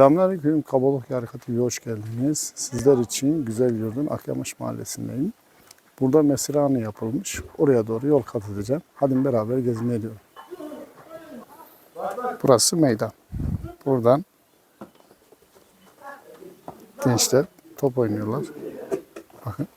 Selamünaleyküm. Kabalok Harekatı hoş geldiniz. Sizler için Güzel Yurdun Akyamaş Mahallesi'ndeyim. Burada mesirhane yapılmış. Oraya doğru yol kat edeceğim. Hadi beraber gezmeye diyorum. Burası meydan. Buradan gençler top oynuyorlar. Bakın.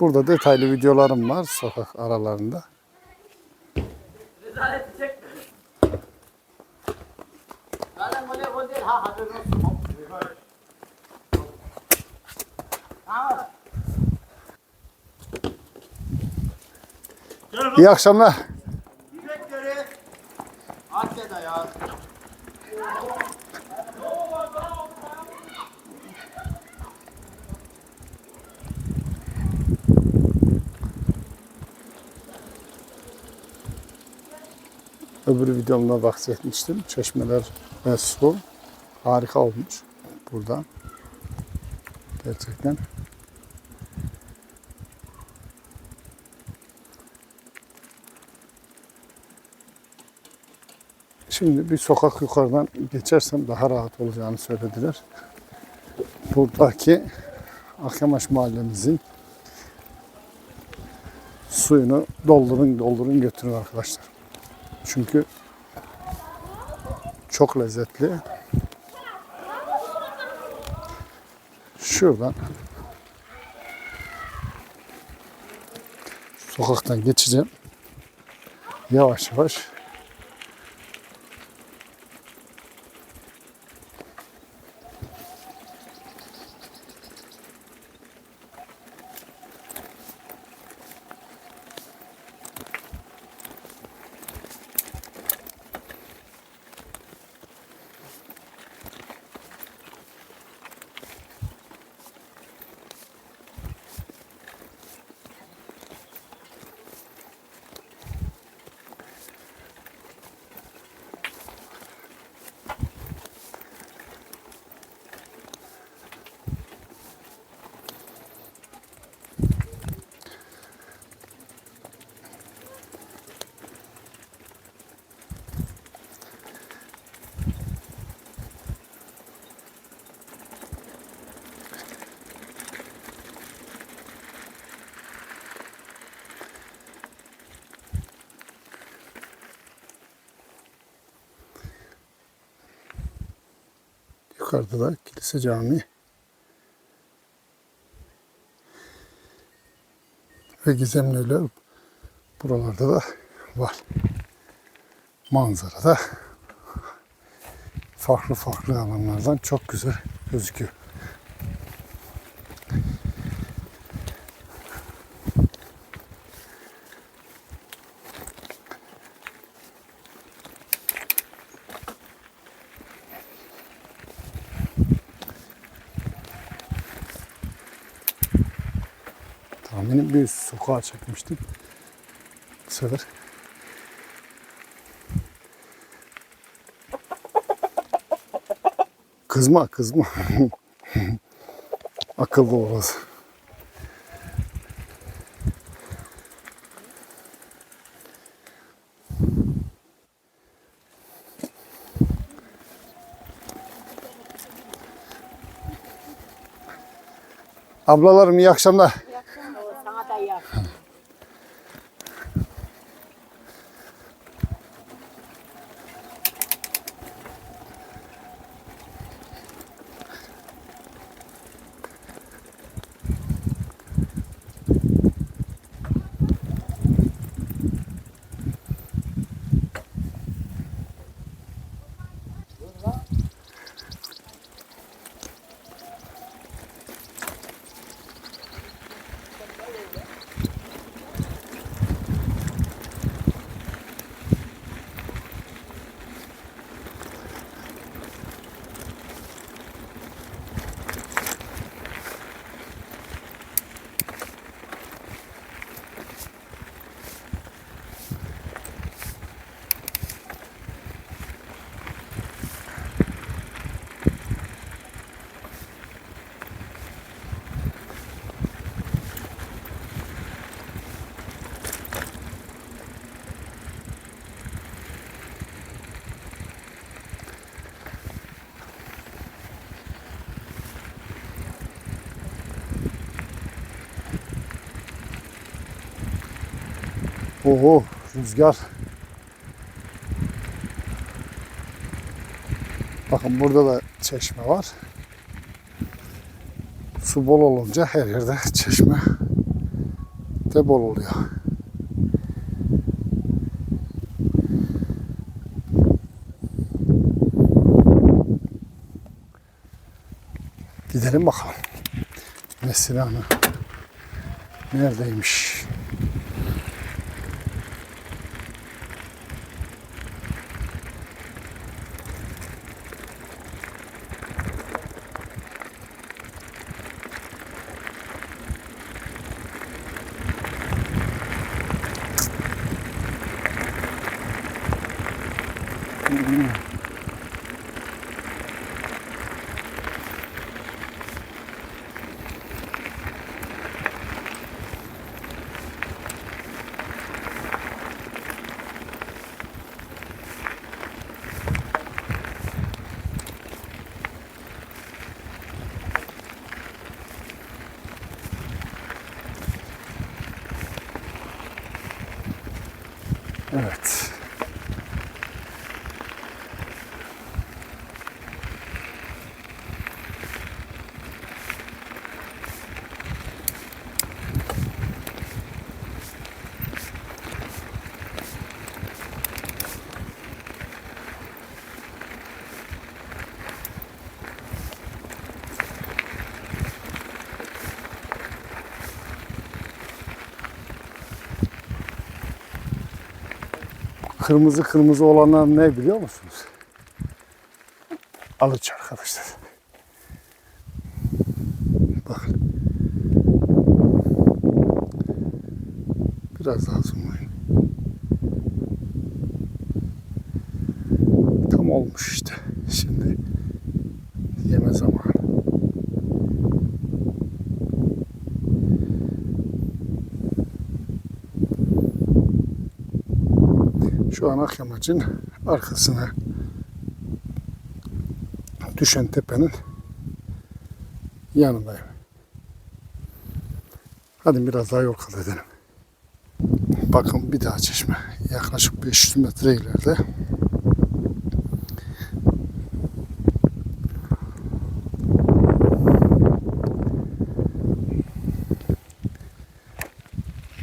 Burada detaylı videolarım var sokak aralarında. Rezalet çek. Öbür videomda bahsetmiştim. Çeşmeler ve su harika olmuş burada. Gerçekten. Şimdi bir sokak yukarıdan geçersem daha rahat olacağını söylediler. Buradaki Akyamaş mahallemizin suyunu doldurun doldurun götürün arkadaşlar. Çünkü çok lezzetli. Şuradan sokaktan geçeceğim. Yavaş yavaş. Yukarıda da kilise cami. Ve gizemli ölüler buralarda da var. Manzara da farklı farklı alanlardan çok güzel gözüküyor. Tahminim bir sokağa çekmiştim. Bu sefer Kızma kızma. Akıllı olasın. Ablalarım iyi akşamlar. Oho rüzgar. Bakın burada da çeşme var. Su bol olunca her yerde çeşme de bol oluyor. Gidelim bakalım. Mesiranı neredeymiş? Evet. Kırmızı kırmızı olanlar ne biliyor musunuz? Alıç arkadaşlar. Bakın. Biraz daha zoomlayın. Tam olmuş işte. Şimdi Şu an Akyamacın arkasına düşen tepenin yanındayım. Hadi biraz daha yol kat edelim. Bakın bir daha çeşme. Yaklaşık 500 metre ileride.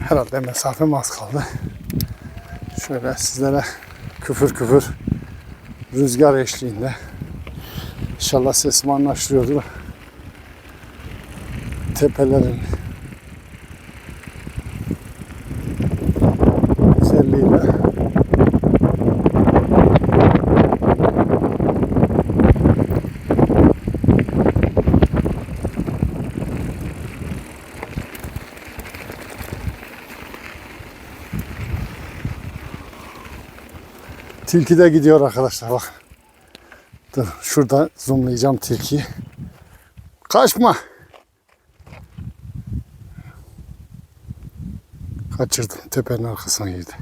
Herhalde mesafem az kaldı. Şöyle sizlere küfür küfür rüzgar eşliğinde inşallah sesim anlaşılıyordur. Tepelerin Tilki de gidiyor arkadaşlar bak. Dur şurada zoomlayacağım tilkiyi. Kaçma. Kaçırdım. Tepenin arkasına girdi.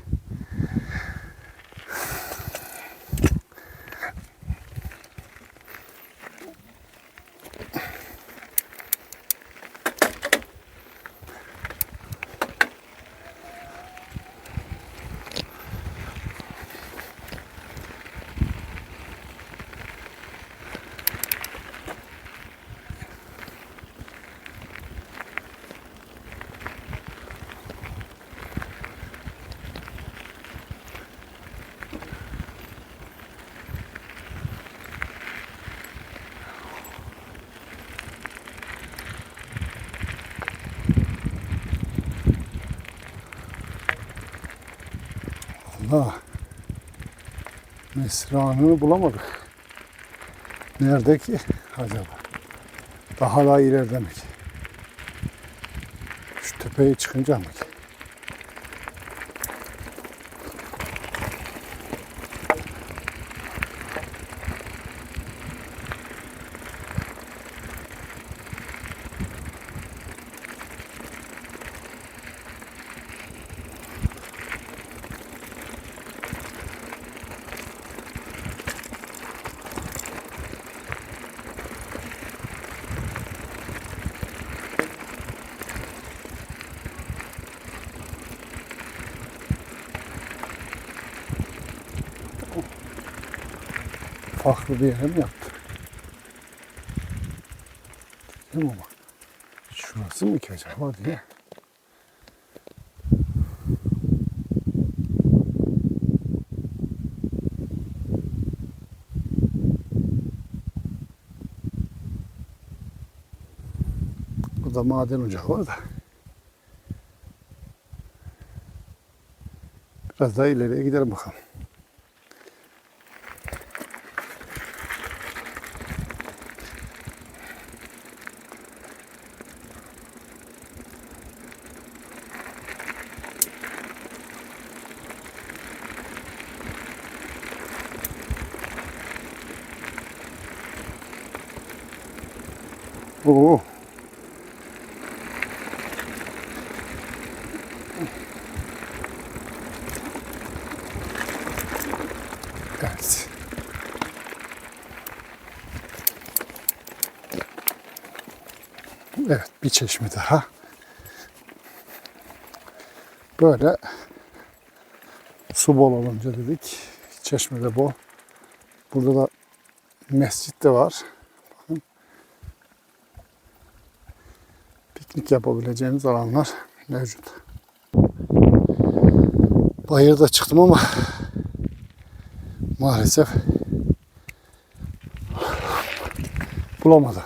Allah. Mesra'nı bulamadık. Nerede ki acaba? Daha da ileride mi ki? Şu tepeye çıkınca mı ki? Farklı bir yere mi yaptı? Değil mi bak? Şurası mı ki acaba diye. Burada maden ocağı var da. Biraz daha ileriye gidelim bakalım. Oo. Evet. Bir çeşme daha. Böyle su bol olunca dedik. Çeşme de bol. Burada da mescit de var. Piknik yapabileceğiniz alanlar mevcut. Bayırda çıktım ama maalesef bulamadı.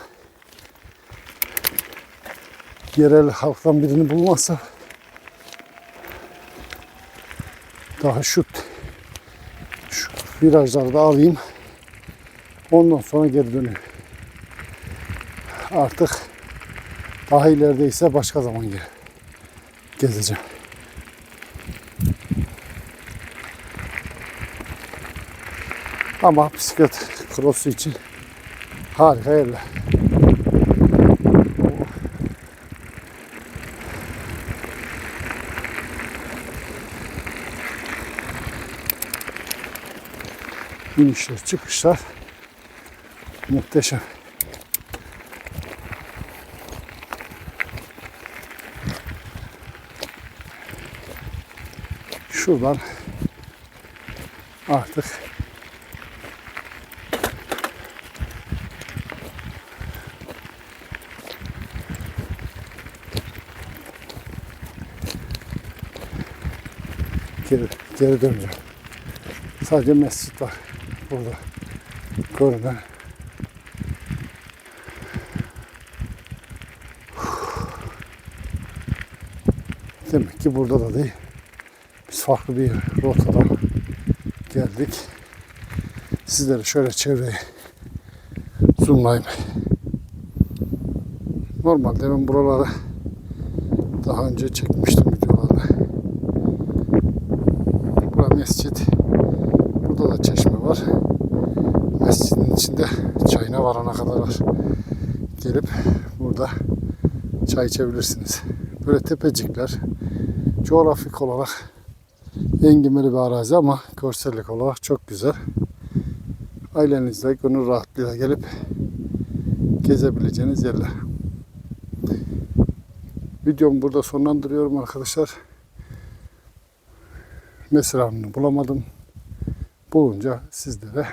Yerel halktan birini bulmazsa daha şu şu virajlarda alayım. Ondan sonra geri döneyim. Artık daha ilerideyse başka zaman geri gezeceğim. Ama bisiklet crossu için harika yerler. İnişler, çıkışlar muhteşem. Şuradan artık geri, geri döneceğim. Sadece mescit var burada görünen. Demek ki burada da değil. Farklı bir rotadan geldik. Sizlere şöyle çevreyi zoomlayayım. Normalde ben buraları daha önce çekmiştim videolarda. Bura mescit. Burada da çeşme var. Mescidin içinde çayına varana kadar. Gelip burada çay içebilirsiniz. Böyle tepecikler. Coğrafik olarak engebeli bir arazi ama görsellik olarak çok güzel. Ailenizle gönül rahatlığıyla gelip gezebileceğiniz yerler. Videomu burada sonlandırıyorum arkadaşlar. Mesra'nı bulamadım. Bulunca sizlere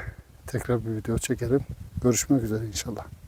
tekrar bir video çekerim. Görüşmek üzere inşallah.